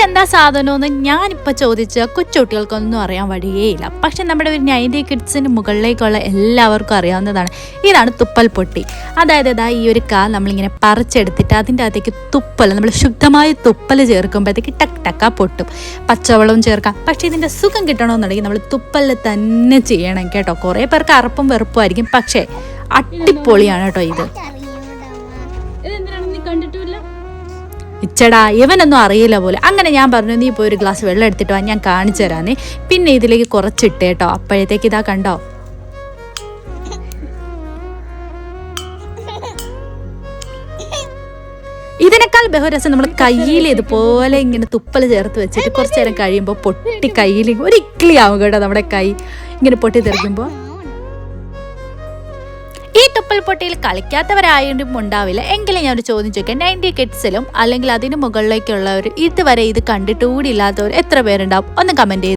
ഇതെന്താ സാധനമെന്ന് ഞാനിപ്പോൾ ചോദിച്ച കൊച്ചുകുട്ടികൾക്കൊന്നും അറിയാൻ വഴിയേയില്ല. പക്ഷെ നമ്മുടെ ഒരു നയന്റി കിഡ്സിന് മുകളിലേക്കുള്ള എല്ലാവർക്കും അറിയാവുന്നതാണ്. ഇതാണ് തുപ്പൽ പൊട്ടി. അതായത് ഇതാ ഈ ഒരു കാ നമ്മളിങ്ങനെ പറിച്ചെടുത്തിട്ട് അതിന്റെ അകത്തേക്ക് തുപ്പൽ നമ്മൾ ശുദ്ധമായ തുപ്പൽ ചേർക്കുമ്പോഴത്തേക്ക് ടക്ക് ടക്ക പൊട്ടും. പച്ചവെള്ളവും ചേർക്കാം. പക്ഷെ ഇതിന്റെ സുഖം കിട്ടണമെന്നുണ്ടെങ്കിൽ നമ്മൾ തുപ്പലിൽ തന്നെ ചെയ്യണം കേട്ടോ. കുറേ പേർക്ക് അറപ്പും വെറുപ്പും ആയിരിക്കും. പക്ഷേ അടിപൊളിയാണ് കേട്ടോ ഇത്. കണ്ടിട്ടില്ല ഇച്ചടാ ഇവനൊന്നും അറിയില്ല പോലെ. അങ്ങനെ ഞാൻ പറഞ്ഞു നീ പോയി ഒരു ഗ്ലാസ് വെള്ളം എടുത്തിട്ട് വാ ഞാൻ കാണിച്ചു തരാന്നേ. പിന്നെ ഇതിലേക്ക് കുറച്ചിട്ട് കേട്ടോ. അപ്പോഴത്തേക്ക് ഇതാ കണ്ടോ? ഇതിനേക്കാൾ ബഹുരസം നമ്മൾ കയ്യിൽ ഇതുപോലെ ഇങ്ങനെ തുപ്പൽ ചേർത്ത് വെച്ചിട്ട് കുറച്ച് നേരം കഴിയുമ്പോൾ പൊട്ടി കയ്യിൽ ഒരു ഇക്ലി ആവും കേട്ടോ നമ്മുടെ കൈ. ഇങ്ങനെ പൊട്ടി തെറിക്കുമ്പോൾ ഈ തുപ്പൽ പൊട്ടിയിൽ കളിക്കാത്തവരായിട്ടും ഉണ്ടാവില്ല. എങ്കിലും ഞാൻ ഒരു ചോദ്യം ചോദിക്കാം. നയന്റി കിഡ്സിലും അല്ലെങ്കിൽ അതിന് മുകളിലേക്കുള്ളവർ ഇതുവരെ ഇത് കണ്ടിട്ടുകൂടി ഇല്ലാത്തവർ എത്ര പേരുണ്ടാവും? ഒന്ന് കമന്റ് ചെയ്ത്.